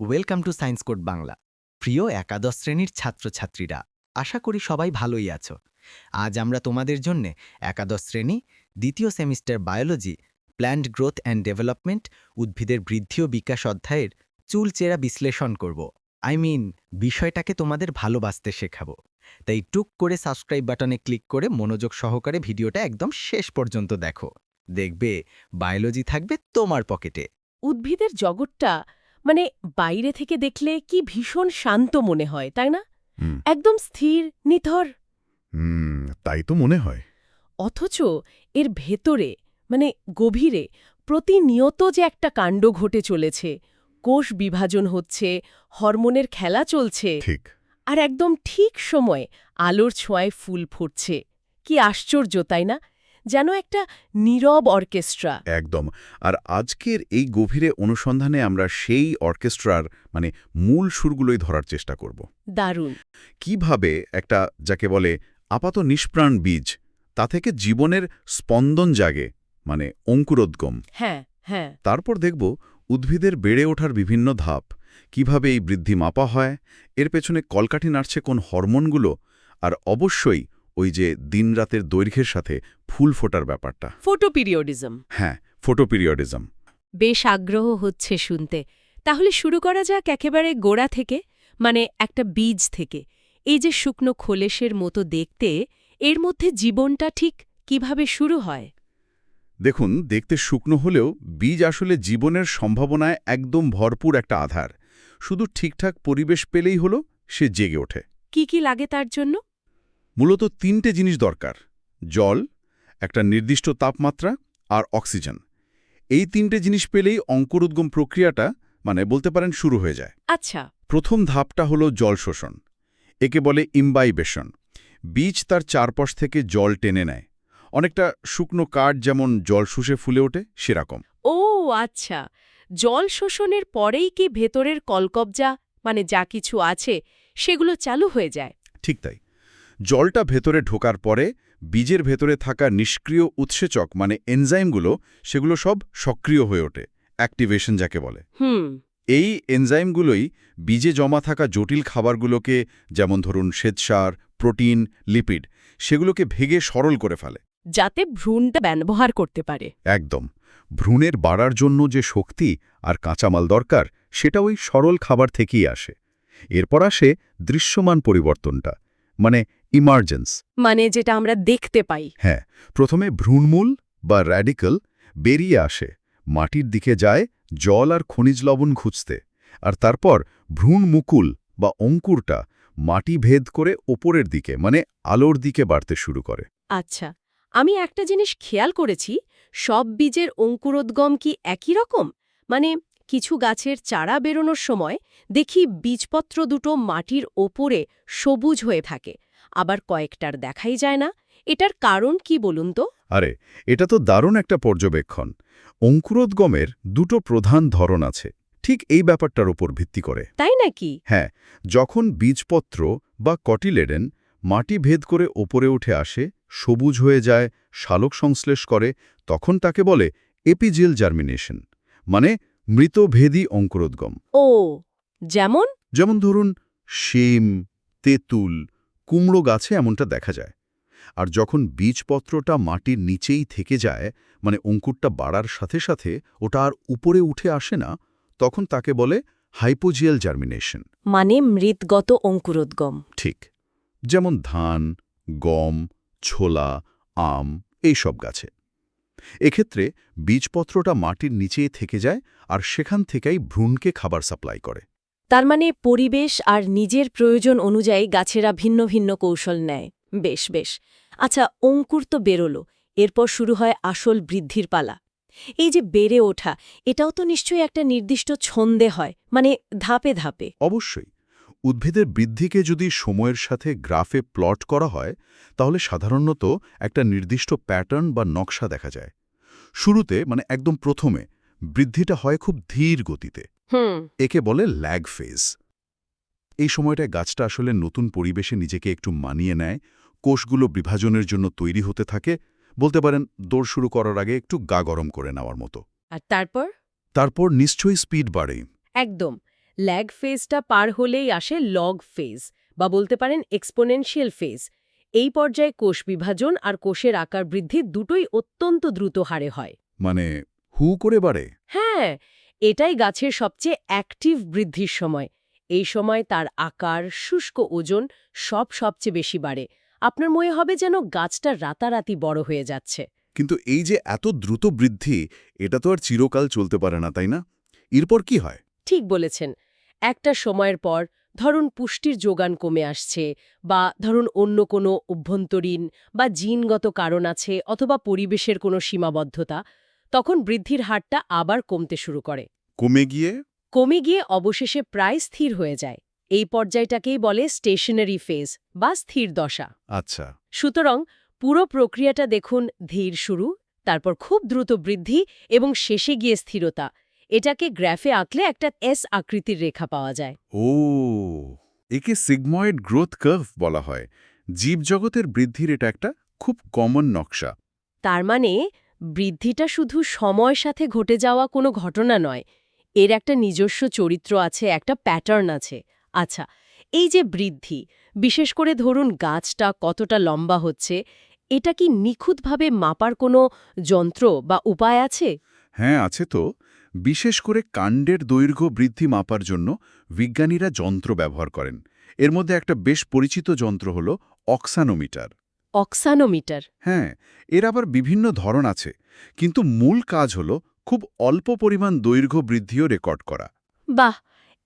Welcome to science code Bangla. প্রিয় একাদশ শ্রেণির ছাত্রছাত্রীরা, আশা করি সবাই ভালোই আছো। আজ আমরা তোমাদের জন্য একাদশ শ্রেণি, দ্বিতীয় semester biology, plant growth and development, উদ্ভিদের বৃদ্ধি ও বিকাশ অধ্যায়ের চুলচেরা বিশ্লেষণ করব। আই মিন, বিষয়টাকে তোমাদের ভালোবাসতে শেখাবো। তাই টুক করে সাবস্ক্রাইব বাটনে ক্লিক করে মনোযোগ সহকারে ভিডিওটা একদম শেষ পর্যন্ত দেখো। দেখবে, বায়োলজি থাকবে তোমার পকেটে। উদ্ভিদের জগৎটা মানে বাইরে থেকে দেখলে কি ভীষণ শান্ত মনে হয় তাই না? একদম স্থির নিথর। তাই তো মনে হয়। অথচ এর ভেতরে মানে গভীরে প্রতিনিয়ত যে একটা কাণ্ড ঘটে চলেছে কোষ বিভাজন হচ্ছে হরমোনের খেলা চলছে ঠিক। আর একদম ঠিক সময়ে আলোর ছোঁয়ায় ফুল ফুটছে কি আশ্চর্য তাই না? যেন একটা নীরব অর্কেস্ট্রা। একদম। আর আজকের এই গভীরে অনুসন্ধানে আমরা সেই অর্কেস্ট্রার মানে মূল সুরগুলোই ধরার চেষ্টা করব। দারুণ। কীভাবে একটা যাকে বলে আপাত নিষ্প্রাণ বীজ তা থেকে জীবনের স্পন্দন জাগে মানে অঙ্কুরোদ্গম। হ্যাঁ হ্যাঁ। তারপর দেখব উদ্ভিদের বেড়ে ওঠার বিভিন্ন ধাপ কীভাবে এই বৃদ্ধি মাপা হয় এর পেছনে কলকাঠি নাড়ছে কোন হরমোনগুলো আর অবশ্যই ওই যে দিনরাতের দৈর্ঘ্যের সাথে ফুল ফোটার ব্যাপারটা। ফোটোপিরিয়ডিজম। হ্যাঁ ফোটোপিরিয়ডিজম। বেশ আগ্রহ হচ্ছে শুনতে। তাহলে শুরু করা যাক একেবারে গোড়া থেকে মানে একটা বীজ থেকে। এই যে শুকনো খোলেসের মতো দেখতে এর মধ্যে জীবনটা ঠিক কীভাবে শুরু হয়? দেখুন দেখতে শুকনো হলেও বীজ আসলে জীবনের সম্ভাবনায় একদম ভরপুর একটা আধার। শুধু ঠিকঠাক পরিবেশ পেলেই হলো সে জেগে ওঠে। কি কি লাগে তার জন্য? মূলত তিনটে জিনিস দরকার। জল একটা নির্দিষ্ট তাপমাত্রা আর অক্সিজেন। এই তিনটে জিনিস পেলেই অঙ্কুরোদ্গম প্রক্রিয়াটা মানে বলতে পারেন শুরু হয়ে যায়। আচ্ছা। প্রথম ধাপটা হলো জল শোষণ। একে বলে ইম্বাইবেশন। বীজ তার চারপাশ থেকে জল টেনে নেয়। অনেকটা শুকনো কাঠ যেমন জল শুষে ফুলে ওঠে সেরকম। ও আচ্ছা। জল শোষণের পরেই কি ভেতরের কলকবজা মানে যা কিছু আছে সেগুলো চালু হয়ে যায়? ঠিক তাই। জলটা ভেতরে ঢোকার পরে বীজের ভেতরে থাকা নিষ্ক্রিয় উৎসেচক মানে এনজাইমগুলো সেগুলো সব সক্রিয় হয়ে ওঠে অ্যাক্টিভেশন যাকে বলে। হুম। এই এনজাইমগুলোই বীজে জমা থাকা জটিল খাবারগুলোকে যেমন ধরুন শ্বেতসার প্রোটিন লিপিড সেগুলোকে ভেগে সরল করে ফেলে। যাতে ভ্রূণটা ব্যবহার করতে পারে। একদম। ভ্রূণের বাড়ার জন্য যে শক্তি আর কাঁচামাল দরকার সেটা ওই সরল খাবার থেকেই আসে। এরপর আসে দৃশ্যমান পরিবর্তনটা মানে ইমার্জেন্স মানে যেটা আমরা দেখতে পাই। হ্যাঁ প্রথমে ভ্রূণমূল বা র্যাডিক্যাল বেরিয়ে আসে মাটির দিকে যায় জল আর খনিজ লবণ খুঁজতে। আর তারপর ভ্রূণমুকুল বা অঙ্কুরটা মাটি ভেদ করে ওপরের দিকে মানে আলোর দিকে বাড়তে শুরু করে। আচ্ছা আমি একটা জিনিস খেয়াল করেছি সব বীজের অঙ্কুরোদ্গম কি একই রকম? মানে কিছু গাছের চারা বেরোনোর সময় দেখি বীজপত্র দুটো মাটির ওপরে সবুজ হয়ে থাকে। আবার কয়েকটার দেখাই যায় না। এটার কারণ কি বলুন তো? আরে এটা তো দারুণ একটা পর্যবেক্ষণ। অঙ্কুরোদ্গমের দুটো প্রধান ধরন আছে ঠিক এই ব্যাপারটার উপর ভিত্তি করে। তাই নাকি? হ্যাঁ যখন বীজপত্র বা কটিলেডেন মাটি ভেদ করে ওপরে উঠে আসে সবুজ হয়ে যায় শালক সংশ্লেষ করে তখন তাকে বলে এপিজেল জার্মিনেশন মানে মৃতভেদী অঙ্কুরোদ্গম। ও যেমন? যেমন ধরুন শিম তেঁতুল কুমড়ো গাছে এমনটা দেখা যায়। আর যখন বীজপত্রটা মাটির নিচেই থেকে যায় মানে অঙ্কুরটা বাড়ার সাথে সাথে ওটা আর উপরে উঠে আসে না তখন তাকে বলে হাইপোজিয়াল জার্মিনেশন। মানে মৃতগত অঙ্কুরোদ্গম। ঠিক। যেমন ধান গম ছোলা আম এই সব গাছে। এক্ষেত্রে বীজপত্রটা মাটির নিচেই থেকে যায় আর সেখান থেকেই ভ্রূণকে খাবার সাপ্লাই করে। তার মানে পরিবেশ আর নিজের প্রয়োজন অনুযায়ী গাছেরা ভিন্ন ভিন্ন কৌশল নেয়। বেশ বেশ। আচ্ছা অঙ্কুর তো বেরোলো। এরপর শুরু হয় আসল বৃদ্ধির পালা। এই যে বেড়ে ওঠা, এটাও তো নিশ্চয়ই একটা নির্দিষ্ট ছন্দে হয় মানে ধাপে ধাপে। অবশ্যই। উদ্ভিদের বৃদ্ধিকে যদি সময়ের সাথে গ্রাফে প্লট করা হয়, তাহলে সাধারণত একটা নির্দিষ্ট প্যাটার্ন বা নকশা দেখা যায়। শুরুতে মানে একদম প্রথমে বৃদ্ধিটা হয় খুব ধীর গতিতে। হুম। একে বলে ল্যাগ ফেজ। এই সময়টায় গাছটা আসলে নতুন পরিবেশে নিজেকে একটু মানিয়ে নেয় কোষগুলো বিভাজনের জন্য তৈরি হতে থাকে বলতে পারেন দৌড় শুরু করার আগে একটু গা গরম করে নেওয়ার মতো। আর তারপর? তারপর নিশ্চয়ই স্পিড বাড়ে। একদম। ল্যাগ ফেজটা পার হলেই আসে লগ ফেজ বা বলতে পারেন এক্সপোনেনশিয়াল ফেজ। এই পর্যায়ে কোষ বিভাজন আর কোষের আকার বৃদ্ধি দুটোই অত্যন্ত দ্রুত হারে হয়। মানে হু করে বাড়ে। হ্যাঁ এটাই গাছের সবচেয়ে অ্যাক্টিভ বৃদ্ধির সময়। এই সময় তার আকার শুষ্ক ওজন সব সবচেয়ে বেশি বাড়ে। আপনার মনে হবে যেন গাছটা রাতারাতি বড় হয়ে যাচ্ছে। কিন্তু এই যে এত দ্রুত বৃদ্ধি এটা তো আর চিরকাল চলতে পারে না তাই না? এরপর কি হয়? ঠিক বলেছেন। একটা সময়ের পর ধরুন পুষ্টির যোগান কমে আসছে বা ধরুন অন্য কোনো অভ্যন্তরীণ বা জিনগত কারণ আছে অথবা পরিবেশের কোনো সীমাবদ্ধতা তখন বৃদ্ধির হারটা আবার কমতে শুরু করে। কমে গিয়ে? কমে গিয়ে অবশেষে প্রায় স্থির হয়ে যায়। এই পর্যায়টাকেই বলে স্টেশনারি ফেজ বা স্থির দশা। আচ্ছা। সুতরাং পুরো প্রক্রিয়াটা দেখুন ধীর শুরু তারপর খুব দ্রুত বৃদ্ধি এবং শেষে গিয়ে স্থিরতা। এটাকে গ্রাফে আঁকলে একটা এস আকৃতির রেখা পাওয়া যায়। ও একে সিগময়েড গ্রোথ কার্ভ বলা হয়। জীবজগতের বৃদ্ধির এটা একটা খুব কমন নকশা। তার মানে বৃদ্ধিটা শুধু সময়ের সাথে ঘটে যাওয়া কোনো ঘটনা নয়, এর একটা নিজস্ব চরিত্র আছে, একটা প্যাটার্ন আছে। আচ্ছা এই যে বৃদ্ধি, বিশেষ করে ধরুন গাছটা কতটা লম্বা হচ্ছে, এটা কি নিখুঁতভাবে মাপার কোনো যন্ত্র বা উপায় আছে? হ্যাঁ আছে তো। বিশেষ করে কাণ্ডের দৈর্ঘ্য বৃদ্ধি মাপার জন্য বিজ্ঞানীরা যন্ত্র ব্যবহার করেন। এর মধ্যে একটা বেশ পরিচিত যন্ত্র হল অক্সানোমিটার। অক্সানোমিটার। হ্যাঁ এর আবার বিভিন্ন ধরন আছে কিন্তু মূল কাজ হল খুব অল্প পরিমাণ দৈর্ঘ্য বৃদ্ধিও রেকর্ড করা। বাহ!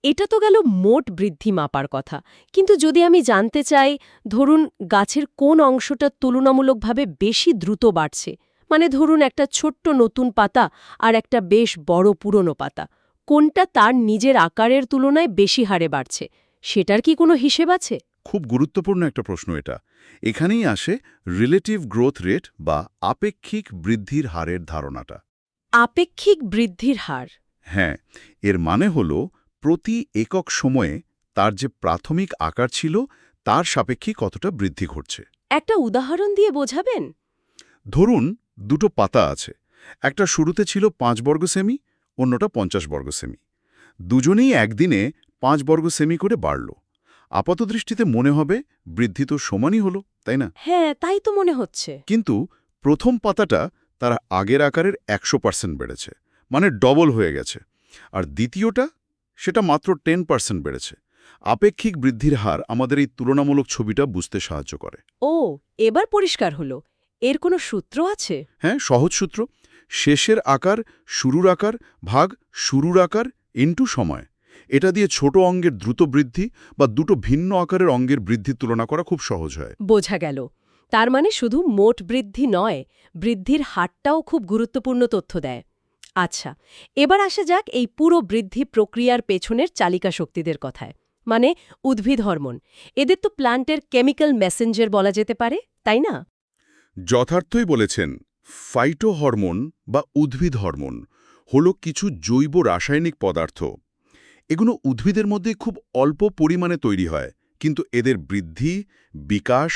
এটা তো গেল মোট বৃদ্ধি মাপার কথা। কিন্তু যদি আমি জানতে চাই ধরুন গাছের কোন অংশটা তুলনামূলকভাবে বেশি দ্রুত বাড়ছে? মানে ধরুন একটা ছোট্ট নতুন পাতা আর একটা বেশ বড় পুরনো পাতা। কোনটা তার নিজের আকারের তুলনায় বেশি হারে বাড়ছে? সেটার কি কোনো হিসেব আছে? খুব গুরুত্বপূর্ণ একটা প্রশ্ন এটা। এখানেই আসে রিলেটিভ গ্রোথ রেট বা আপেক্ষিক বৃদ্ধির হারের ধারণাটা। আপেক্ষিক বৃদ্ধির হার? হ্যাঁ এর মানে হল প্রতি একক সময়ে তার যে প্রাথমিক আকার ছিল তার সাপেক্ষে কতটা বৃদ্ধি ঘটছে। একটা উদাহরণ দিয়ে বোঝাবেন? ধরুন দুটো পাতা আছে। একটা শুরুতে ছিল পাঁচ বর্গ সেমি অন্যটা পঞ্চাশ বর্গ সেমি। দুজনেই একদিনে পাঁচ বর্গ সেমি করে বাড়ল। আপাতদৃষ্টিতে মনে হবে বৃদ্ধি তো সমানই হলো তাই না? হ্যাঁ তাই তো মনে হচ্ছে। কিন্তু প্রথম পাতাটা তার আগের আকারের একশো পার্সেন্ট বেড়েছে মানে ডবল হয়ে গেছে। আর দ্বিতীয়টা সেটা মাত্র টেন পার্সেন্ট বেড়েছে। আপেক্ষিক বৃদ্ধির হার আমাদের এই তুলনামূলক ছবিটা বুঝতে সাহায্য করে। ও এবার পরিষ্কার হলো। এর কোনো সূত্র আছে? হ্যাঁ সহজ সূত্র। শেষের আকার শুরুর আকার ভাগ শুরুর আকার ইন্টু সময়। এটা দিয়ে ছোট অঙ্গের দ্রুত বৃদ্ধি বা দুটো ভিন্ন আকারের অঙ্গের বৃদ্ধির তুলনা করা খুব সহজ হয়। বোঝা গেল। তার মানে শুধু মোট বৃদ্ধি নয় বৃদ্ধির হারটাও খুব গুরুত্বপূর্ণ তথ্য দেয়। আচ্ছা এবার আসা যাক এই পুরো বৃদ্ধি প্রক্রিয়ার পেছনের চালিকা শক্তিদের কথায়। মানে উদ্ভিদ হরমোন। এদের তো প্লান্টের কেমিক্যাল মেসেঞ্জার বলা যেতে পারে তাই না? যথার্থই বলেছেন ফাইটোহরমোন বা উদ্ভিদ হরমোন হল কিছু জৈব রাসায়নিক পদার্থ এগুলো উদ্ভিদের মধ্যে খুব অল্প পরিমাণে তৈরি হয় কিন্তু এদের বৃদ্ধি বিকাশ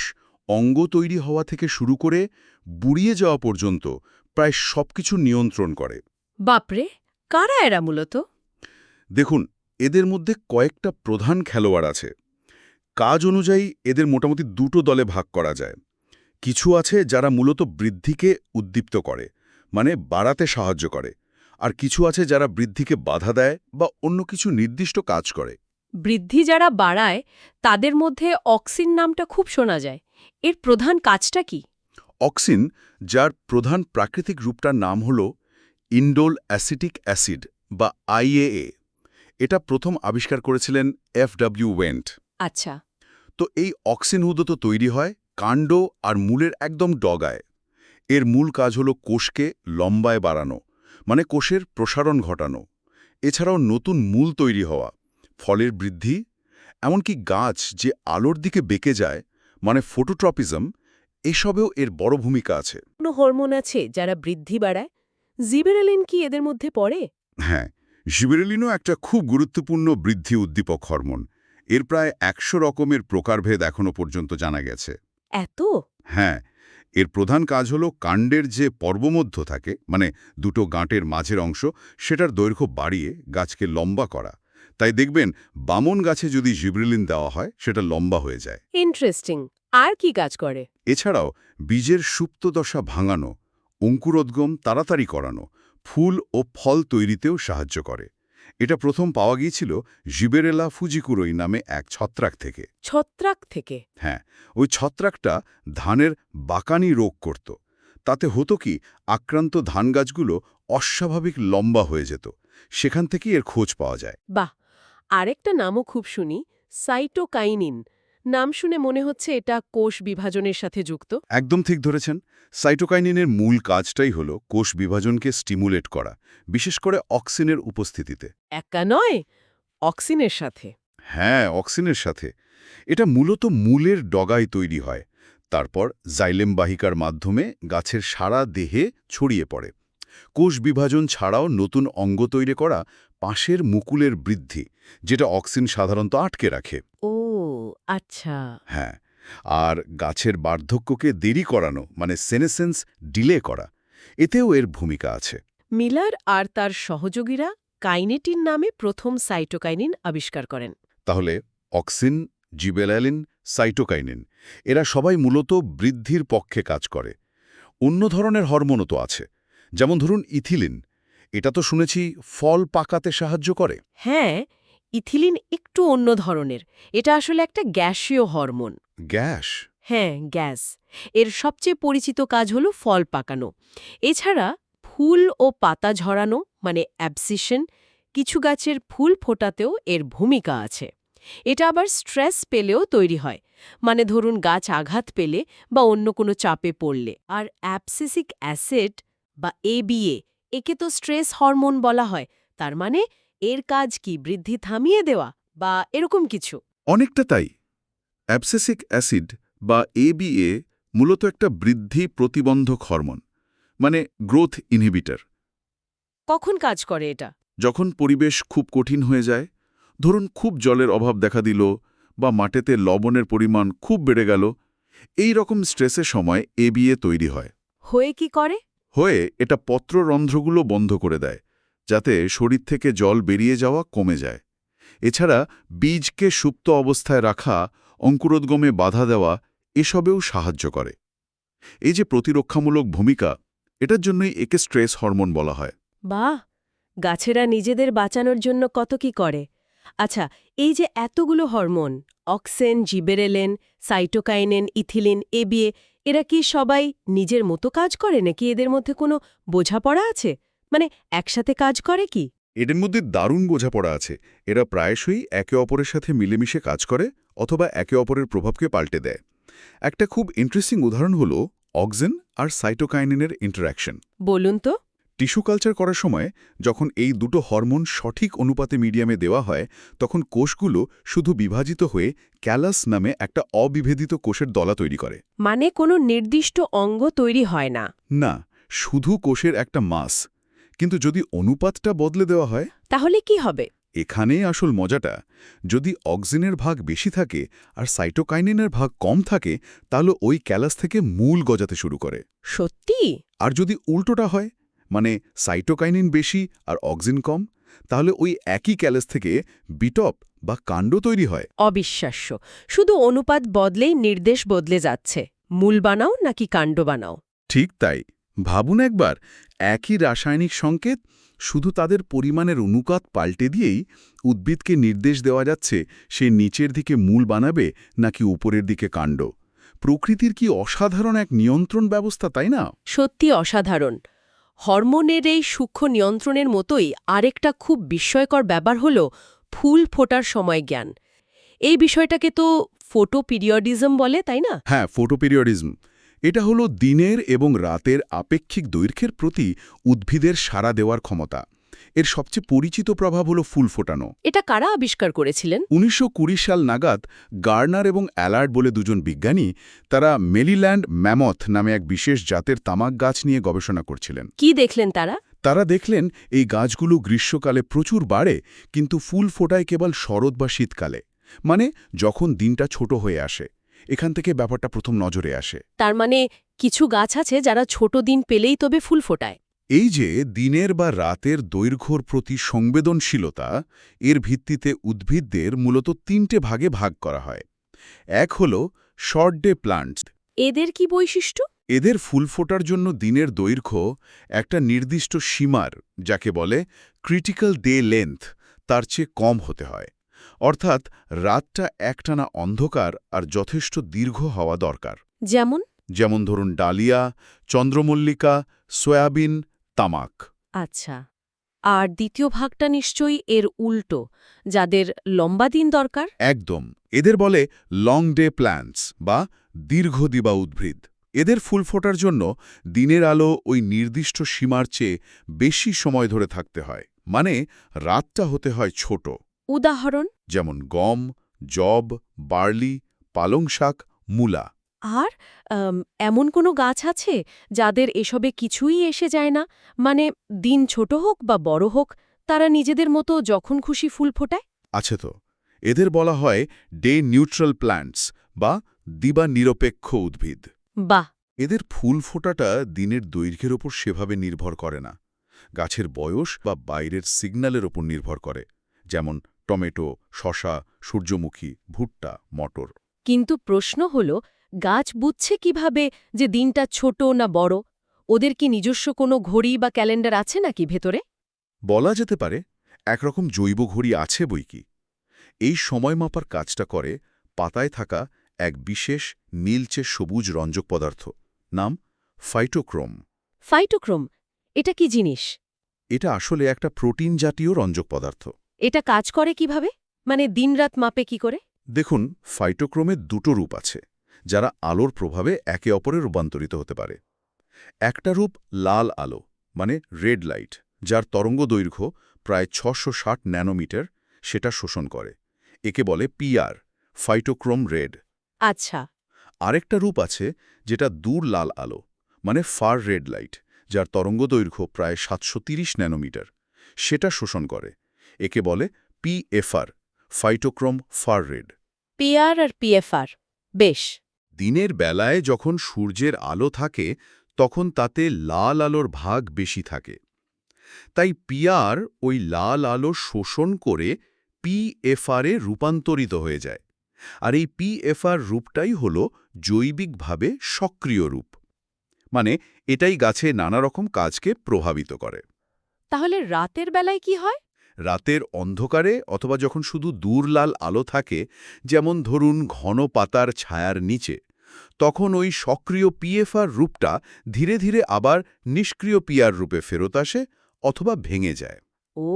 অঙ্গ তৈরি হওয়া থেকে শুরু করে বুড়িয়ে যাওয়া পর্যন্ত প্রায় সবকিছু নিয়ন্ত্রণ করে। বাপরে কারা এরা মূলত? দেখুন এদের মধ্যে কয়েকটা প্রধান খেলোয়াড় আছে। কাজ অনুযায়ী এদের মোটামুটি দুটো দলে ভাগ করা যায়। কিছু আছে যারা মূলত বৃদ্ধিকে উদ্দীপ্ত করে মানে বাড়াতে সাহায্য করে। আর কিছু আছে যারা বৃদ্ধিকে বাধা দেয় বা অন্য কিছু নির্দিষ্ট কাজ করে। বৃদ্ধি যারা বাড়ায় তাদের মধ্যে অক্সিন নামটা খুব শোনা যায়। এর প্রধান কাজটা কি? অক্সিন যার প্রধান প্রাকৃতিক রূপটার নাম হল ইন্ডোল অ্যাসিটিক অ্যাসিড বা আইএএ এটা প্রথম আবিষ্কার করেছিলেন এফ ডব্লিউ ওয়েন্ট। আচ্ছা। তো এই অক্সিন উদত তৈরি হয় কাণ্ড আর মূলের একদম ডগায়। এর মূল কাজ হল কোষকে লম্বায় বাড়ানো। মানে কোষের প্রসারণ ঘটানো। এছাড়াও নতুন মূল তৈরি হওয়া ফলের বৃদ্ধি এমনকি গাছ যে আলোর দিকে বেঁকে যায় মানে ফোটোট্রপিজম এসবেও এর বড় ভূমিকা আছে। কোনো হরমোন আছে যারা বৃদ্ধি বাড়ায়? জিবেরালিন কি এদের মধ্যে পড়ে? হ্যাঁ জিবেরেলিনও একটা খুব গুরুত্বপূর্ণ বৃদ্ধি উদ্দীপক হরমোন। এর প্রায় একশো রকমের প্রকারভেদ এখনও পর্যন্ত জানা গেছে। এত? হ্যাঁ এর প্রধান কাজ হল কাণ্ডের যে পর্বমধ্য থাকে মানে দুটো গাঁটের মাঝের অংশ সেটার দৈর্ঘ্য বাড়িয়ে গাছকে লম্বা করা। তাই দেখবেন বামন গাছে যদি জিব্রিলিন দেওয়া হয় সেটা লম্বা হয়ে যায়। ইন্টারেস্টিং। আর কি কাজ করে? এছাড়াও বীজের সুপ্ত দশা ভাঙানো অঙ্কুরোদ্গম তাড়াতাড়ি করানো ফুল ও ফল তৈরিতেও সাহায্য করে। এটা প্রথম পাওয়া গিয়েছিল জিবেরেলা ফুজিকুরোই নামে এক ছত্রাক থেকে। ছত্রাক থেকে? হ্যাঁ ওই ছত্রাকটা ধানের বাকানি রোগ করত। তাতে হতো কি আক্রান্ত ধান গাছগুলো অস্বাভাবিক লম্বা হয়ে যেত। সেখান থেকেই এর খোঁজ পাওয়া যায়। বাহ! আরেকটা নামও খুব শুনি সাইটোকাইনিন। নাম শুনে মনে হচ্ছে এটা কোষ বিভাজনের সাথে যুক্ত। একদম ঠিক ধরেছেন। সাইটোকাইনিনের মূল কাজটাই হল কোষ বিভাজনকে স্টিমুলেট করা বিশেষ করে অক্সিনের উপস্থিতিতে। একা নয় অক্সিনের সাথে। হ্যাঁ অক্সিনের সাথে। এটা মূলত মূলের ডগায় তৈরি হয় তারপর জাইলেম বাহিকার মাধ্যমে গাছের সারা দেহে ছড়িয়ে পড়ে। কোষ বিভাজন ছাড়াও নতুন অঙ্গ তৈরি করা পাশের মুকুলের বৃদ্ধি যেটা অক্সিন সাধারণত আটকে রাখে। আচ্ছা। হ্যাঁ আর গাছের বার্ধক্যকে দেরি করানো মানে সেনেসেন্স ডিলে করা এতেও এর ভূমিকা আছে। মিলার আর তার সহযোগীরা কাইনেটিন নামে প্রথম সাইটোকাইনিন আবিষ্কার করেন। তাহলে অক্সিন জিবেলালিন সাইটোকাইনিন এরা সবাই মূলত বৃদ্ধির পক্ষে কাজ করে। অন্য ধরনের হরমোনও তো আছে যেমন ধরুন ইথিলিন এটা তো শুনেছি ফল পাকাতে সাহায্য করে। হ্যাঁ ইথিলিন একটু অন্য ধরনের। এটা আসলে একটা গ্যাসীয় হরমোন। গ্যাস? হ্যাঁ গ্যাস। এর সবচেয়ে পরিচিত কাজ হলো ফল পাকানো। এছাড়া ফুল ও পাতা ঝরানো মানে অ্যাবসিশন কিছু গাছের ফুল ফোটাতেও এর ভূমিকা আছে। এটা আবার স্ট্রেস পেলেও তৈরি হয়। মানে ধরুন গাছ আঘাত পেলে বা অন্য কোনো চাপে পড়লে। আর অ্যাবসিসিক অ্যাসিড বা এবিএ একে তো স্ট্রেস হরমোন বলা হয়। তার মানে এর কাজ কি? বৃদ্ধি থামিয়ে দেওয়া বা এরকম কিছু? অনেকটা তাই। অ্যাবসেসিক অ্যাসিড বা এবিএ মূলত একটা বৃদ্ধি প্রতিবন্ধক হরমোন মানে গ্রোথ ইনহিবিটর। কখন কাজ করে এটা? যখন পরিবেশ খুব কঠিন হয়ে যায় ধরুন খুব জলের অভাব দেখা দিল বা মাটিতে লবণের পরিমাণ খুব বেড়ে গেল এই রকম স্ট্রেসের সময় এবিএ তৈরি হয়। হয়ে কি করে? হয়ে এটা পত্ররন্ধ্রগুলো বন্ধ করে দেয় যাতে শরীর থেকে জল বেরিয়ে যাওয়া কমে যায়। এছাড়া বীজকে সুপ্ত অবস্থায় রাখা, অঙ্কুরোদ্গমে বাধা দেওয়া এসবেও সাহায্য করে। এই যে প্রতিরক্ষামূলক ভূমিকা, এটার জন্যই একে স্ট্রেস হরমোন বলা হয়। বাহ! গাছেরা নিজেদের বাঁচানোর জন্য কত কি করে। আচ্ছা এই যে এতগুলো hormone auxin gibberellin, cytokinin, ethylene ABA এরা কি সবাই নিজের মতো কাজ করে নাকি এদের মধ্যে কোনো বোঝাপড়া আছে? মানে একসাথে কাজ করে কি? এদের মধ্যে দারুণ বোঝাপড়া আছে। এরা প্রায়শই একে অপরের সাথে মিলেমিশে কাজ করে অথবা একে অপরের প্রভাবকে পাল্টে দেয়। একটা খুব ইন্টারেস্টিং উদাহরণ হল অক্সেন আর সাইটোকাইনিনের ইন্টারাকশন বলুন তো। টিস্যু কালচার করার সময় যখন এই দুটো হরমোন সঠিক অনুপাতে মিডিয়ামে দেওয়া হয় তখন কোষগুলো শুধু বিভাজিত হয়ে ক্যালাস নামে একটা অবিভেদিত কোষের দলা তৈরি করে। মানে কোনো নির্দিষ্ট অঙ্গ তৈরি হয় না। না শুধু কোষের একটা মাস। কিন্তু যদি অনুপাতটা বদলে দেওয়া হয়? তাহলে কি হবে? এখানেই আসল মজাটা। যদি অক্সিনের ভাগ বেশি থাকে আর সাইটোকাইনিনের ভাগ কম থাকে তাহলে ওই ক্যালাস থেকে মূল গজাতে শুরু করে। সত্যি? আর যদি উল্টোটা হয় মানে সাইটোকাইনিন বেশি আর অক্সিন কম তাহলে ওই একই ক্যালাস থেকে বিটপ বা কাণ্ড তৈরি হয়। অবিশ্বাস্য। শুধু অনুপাত বদলেই নির্দেশ বদলে যাচ্ছে। মূল বানাও নাকি কাণ্ড বানাও? ঠিক তাই। ভাবুন একবার একই রাসায়নিক সংকেত শুধু তাদের পরিমাণের অনুপাত পাল্টে দিয়েই উদ্ভিদকে নির্দেশ দেওয়া যাচ্ছে সে নিচের দিকে মূল বানাবে নাকি উপরের দিকে কাণ্ড। প্রকৃতির কি অসাধারণ এক নিয়ন্ত্রণ ব্যবস্থা তাই না? সত্যি অসাধারণ। হরমোনের এই সূক্ষ্ম নিয়ন্ত্রণের মতোই আরেকটা খুব বিস্ময়কর ব্যাপার হল ফুল ফোটার সময় জ্ঞান। এই বিষয়টাকে তো ফোটোপিরিয়ডিজম বলে তাই না? হ্যাঁ ফোটোপিরিয়ডিজম। এটা হলো দিনের এবং রাতের আপেক্ষিক দৈর্ঘ্যের প্রতি উদ্ভিদের সাড়া দেওয়ার ক্ষমতা। এর সবচেয়ে পরিচিত প্রভাব হলো ফুল ফোটানো। এটা কারা আবিষ্কার করেছিলেন? উনিশশো কুড়ি সাল নাগাদ গার্নার এবং অ্যালার্ড বলে দুজন বিজ্ঞানী তারা মেলিল্যান্ড ম্যামথ নামে এক বিশেষ জাতের তামাক গাছ নিয়ে গবেষণা করছিলেন। কি দেখলেন তারা? তারা দেখলেন এই গাছগুলো গ্রীষ্মকালে প্রচুর বাড়ে কিন্তু ফুল ফোটায় কেবল শরৎ বা শীতকালে। মানে যখন দিনটা ছোট হয়ে আসে। এখান থেকে ব্যাপারটা প্রথম নজরে আসে। তার মানে কিছু গাছ আছে যারা ছোট দিন পেলেই তবে ফুল ফোটায়। এই যে দিনের বা রাতের দৈর্ঘ্যর প্রতি সংবেদনশীলতা এর ভিত্তিতে উদ্ভিদদের মূলত তিনটে ভাগে ভাগ করা হয়। এক হল শর্ট ডে প্লান্টস এদের কি বৈশিষ্ট্য? এদের ফুল ফোটার জন্য দিনের দৈর্ঘ্য একটা নির্দিষ্ট সীমার যাকে বলে ক্রিটিক্যাল ডে লেন্থ তার চেয়ে কম হতে হয়। অর্থাৎ রাতটা একটানা অন্ধকার আর যথেষ্ট দীর্ঘ হওয়া দরকার। যেমন? যেমন ধরুন ডালিয়া চন্দ্রমল্লিকা সয়াবিন তামাক। আচ্ছা। আর দ্বিতীয় ভাগটা নিশ্চয়ই এর উল্টো যাদের লম্বা দিন দরকার? একদম। এদের বলে লং ডে প্ল্যান্টস বা দীর্ঘ দিবা উদ্ভিদ। এদের ফুল ফোটার জন্য দিনের আলো ওই নির্দিষ্ট সীমার চেয়ে বেশি সময় ধরে থাকতে হয়। মানে রাতটা হতে হয় ছোট। উদাহরণ যেমন গম জব বার্লি পালং শাক মূলা। আর এমন কোনো গাছ আছে যাদের এসবে কিছুই এসে যায় না? মানে দিন ছোট হোক বা বড় হোক তারা নিজেদের মতো যখন খুশি ফুল ফোটায়? আছে তো। এদের বলা হয় ডে নিউট্রাল প্ল্যান্টস বা দিবা নিরপেক্ষ উদ্ভিদ। বাহ! এদের ফুল ফোটাটা দিনের দৈর্ঘ্যের ওপর সেভাবে নির্ভর করে না। গাছের বয়স বা বাইরের সিগন্যালের ওপর নির্ভর করে। যেমন টমেটো শশা সূর্যমুখী ভুট্টা মটর। কিন্তু প্রশ্ন হল গাছ বুঝছে কীভাবে যে দিনটা ছোট না বড়? ওদের কি নিজস্ব কোনো ঘড়ি বা ক্যালেন্ডার আছে নাকি ভেতরে? বলা যেতে পারে একরকম জৈব ঘড়ি আছে বইকি এই সময় মাপার কাজটা করে পাতায় থাকা এক বিশেষ নীলচে সবুজ রঞ্জক পদার্থ নাম ফাইটোক্রোম ফাইটোক্রোম এটা কি জিনিস? এটা আসলে একটা প্রোটিন জাতীয় রঞ্জক পদার্থ। এটা কাজ করে কীভাবে? মানে দিনরাত মাপে কি করে? দেখুন ফাইটোক্রোমের দুটো রূপ আছে যারা আলোর প্রভাবে একে অপরে রূপান্তরিত হতে পারে। একটা রূপ লাল আলো মানে রেড লাইট যার তরঙ্গ দৈর্ঘ্য প্রায় ছশো ষাট ন্যানোমিটার সেটা শোষণ করে। একে বলে পিআর ফাইটোক্রোম রেড। আচ্ছা। আরেকটা রূপ আছে যেটা দূর লাল আলো মানে ফার রেড লাইট যার তরঙ্গ দৈর্ঘ্য প্রায় সাতশো ন্যানোমিটার সেটা শোষণ করে। একে বলে PFR phytochrome far red PR আর পিএফআর বেশ। দিনের বেলায় যখন সূর্যের আলো থাকে তখন তাতে লাল আলোর ভাগ বেশি থাকে। তাই পিআর ওই লাল আলো শোষণ করে পিএফআরে রূপান্তরিত হয়ে যায়। আর এই পিএফআর রূপটাই হল জৈবিকভাবে সক্রিয় রূপ। মানে এটাই গাছে নানা রকম কাজকে প্রভাবিত করে। তাহলে রাতের বেলায় কি হয়? রাতের অন্ধকারে অথবা যখন শুধু দূর লাল আলো থাকে যেমন ধরুন ঘন পাতার ছায়ার নিচে তখন ওই সক্রিয় পিএফআর রূপটা ধীরে ধীরে আবার নিষ্ক্রিয় পিআর রূপে ফেরত আসে অথবা ভেঙে যায়। ও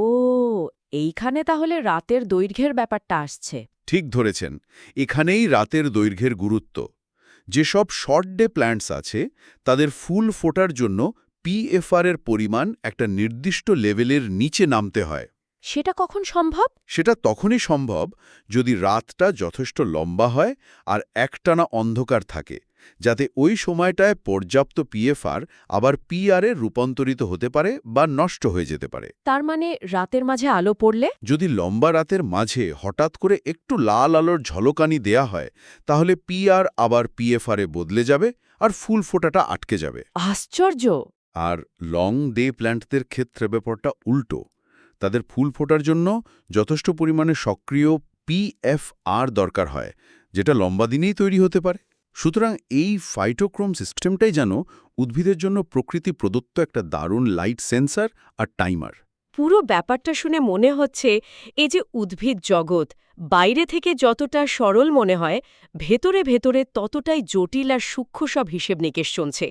এইখানে তাহলে রাতের দৈর্ঘ্যের ব্যাপারটা আসছে। ঠিক ধরেছেন এখানেই রাতের দৈর্ঘ্যের গুরুত্ব। যেসব শর্ট ডে প্ল্যান্টস আছে তাদের ফুল ফোটার জন্য পিএফআর এর পরিমাণ একটা নির্দিষ্ট লেভেলের নিচে নামতে হয়। সেটা কখন সম্ভব? সেটা তখনই সম্ভব যদি রাতটা যথেষ্ট লম্বা হয় আর একটানা অন্ধকার থাকে যাতে ওই সময়টায় পর্যাপ্ত পিএফআর আবার পিআরে রূপান্তরিত হতে পারে বা নষ্ট হয়ে যেতে পারে। তার মানে রাতের মাঝে আলো পড়লে? যদি লম্বা রাতের মাঝে হঠাৎ করে একটু লাল আলোর ঝলকানি দেয়া হয় তাহলে পিআর আবার পিএফআরে বদলে যাবে আর ফুল ফোটাটা আটকে যাবে। আশ্চর্য! আর লং ডে প্ল্যান্টদের ক্ষেত্রে ব্যাপারটা উল্টো। তাদের ফুল ফোটার জন্য যথেষ্ট পরিমাণে সক্রিয় পিএফআর দরকার হয়, যেটা লম্বা দিনেই তৈরি হতে পারে। সুতরাং এই ফাইটোক্রোম সিস্টেমটাই যেন উদ্ভিদের জন্য প্রকৃতি প্রদত্ত একটা দারুণ লাইট সেন্সার আর টাইমার পুরো ব্যাপারটা শুনে মনে হচ্ছে এই যে উদ্ভিদ জগৎ, বাইরে থেকে যতটা সরল মনে হয়, ভেতরে ভেতরে ততটাই জটিল আর সূক্ষ্ম সব হিসেব নিকেশ চলছে।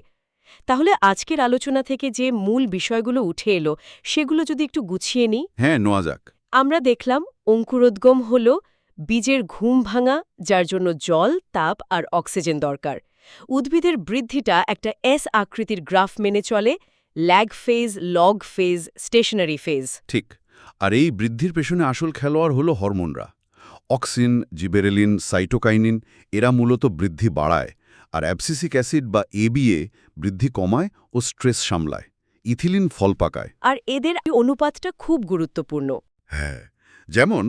তাহলে আজকের আলোচনা থেকে যে মূল বিষয়গুলো উঠে এলো সেগুলো যদি একটু গুছিয়ে নিই। হ্যাঁ নোয়া যাক। আমরা দেখলাম অঙ্কুরোদ্গম হল বীজের ঘুম ভাঙা যার জন্য জল তাপ আর অক্সিজেন দরকার। উদ্ভিদের বৃদ্ধিটা একটা এস আকৃতির গ্রাফ মেনে চলে lag phase log phase stationary phase. ঠিক। আর এই বৃদ্ধির পেছনে আসল খেলোয়াড় হলো হরমোনরা। অক্সিন জিবেরেলিন সাইটোকাইনিন এরা মূলত বৃদ্ধি বাড়ায়। আর অ্যাবসিসিক অ্যাসিড বা এবিএ বৃদ্ধি কমায় ও স্ট্রেস সামলায়। ইথিলিন ফল পাকায়। আর এদের অনুপাতটা খুব গুরুত্বপূর্ণ। হ্যাঁ যেমন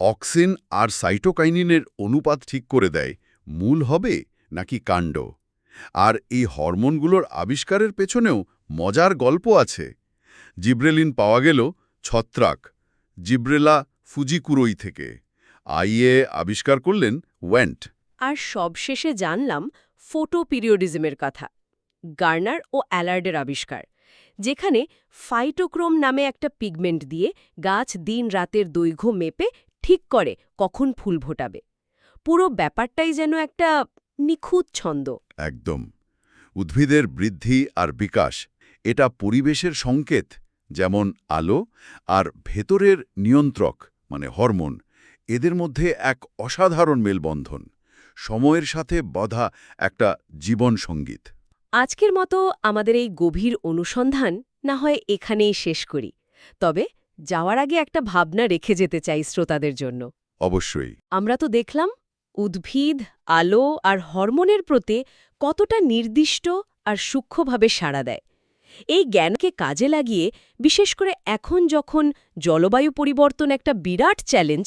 অক্সিন আর সাইটোকাইনিনের অনুপাত ঠিক করে দেয় মূল হবে নাকি কাণ্ড। আর এই হরমোনগুলোর আবিষ্কারের পেছনেও মজার গল্প আছে। জিব্রেলিন পাওয়া গেল ছত্রাক জিব্রেলা ফুজিকুরোই থেকে। আইএ আবিষ্কার করলেন ওয়েন্ট। আর সবশেষে জানলাম ফোটো পিরিয়ডিজমের কথা, গার্নার ও অ্যালার্ডের আবিষ্কার, যেখানে ফাইটোক্রোম নামে একটা পিগমেন্ট দিয়ে গাছ দিন রাতের দৈর্ঘ্য মেপে ঠিক করে কখন ফুল ফোটাবে। পুরো ব্যাপারটাই যেন একটা নিখুঁত ছন্দ। একদম। উদ্ভিদের বৃদ্ধি আর বিকাশ, এটা পরিবেশের সংকেত, যেমন আলো আর ভেতরের নিয়ন্ত্রক মানে হরমোন, এদের মধ্যে এক অসাধারণ মেলবন্ধন। সময়ের সাথে বধা একটা জীবন সংগীত। আজকের মতো আমাদের এই গভীর অনুসন্ধান না হয় এখানেই শেষ করি। তবে যাওয়ার আগে একটা ভাবনা রেখে যেতে চাই শ্রোতাদের জন্য। অবশ্যই। আমরা তো দেখলাম উদ্ভিদ আলো আর হরমোনের প্রতি কতটা নির্দিষ্ট আর সূক্ষ্মভাবে সাড়া দেয়। এই জ্ঞানকে কাজে লাগিয়ে বিশেষ করে এখন যখন জলবায়ু পরিবর্তন একটা বিরাট চ্যালেঞ্জ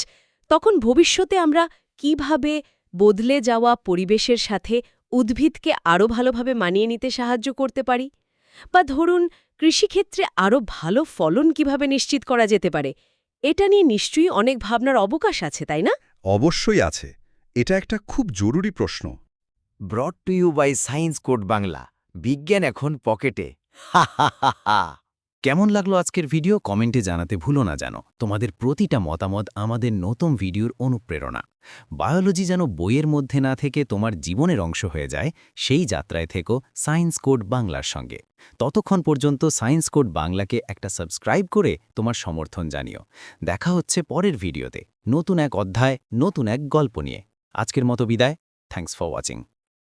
তখন ভবিষ্যতে আমরা কীভাবে বদলে যাওয়া পরিবেশের সাথে উদ্ভিদকে আরও ভালোভাবে মানিয়ে নিতে সাহায্য করতে পারি? বা ধরুন কৃষিক্ষেত্রে আরও ভালো ফলন কীভাবে নিশ্চিত করা যেতে পারে? এটা নিয়ে নিশ্চয়ই অনেক ভাবনার অবকাশ আছে তাই না? অবশ্যই আছে। এটা একটা খুব জরুরি প্রশ্ন। Brought to you by science code Bangla বিজ্ঞান এখন পকেটে। হা হা হা হা। কেমন লাগল আজকের ভিডিও কমেন্টে জানাতে ভুলো না জানো। তোমাদের প্রতিটা মতামত আমাদের নতুন ভিডিওর অনুপ্রেরণা। বায়োলজি যেন বইয়ের মধ্যে না থেকে তোমার জীবনের অংশ হয়ে যায়, সেই যাত্রায় থেকো সায়েন্স কোড বাংলার সঙ্গে। ততক্ষণ পর্যন্ত সায়েন্স কোড বাংলাকে একটা সাবস্ক্রাইব করে তোমার সমর্থন জানিও। দেখা হচ্ছে পরের ভিডিওতে। নতুন এক অধ্যায়, নতুন এক গল্প নিয়ে। আজকের মতো বিদায়। Thanks for watching.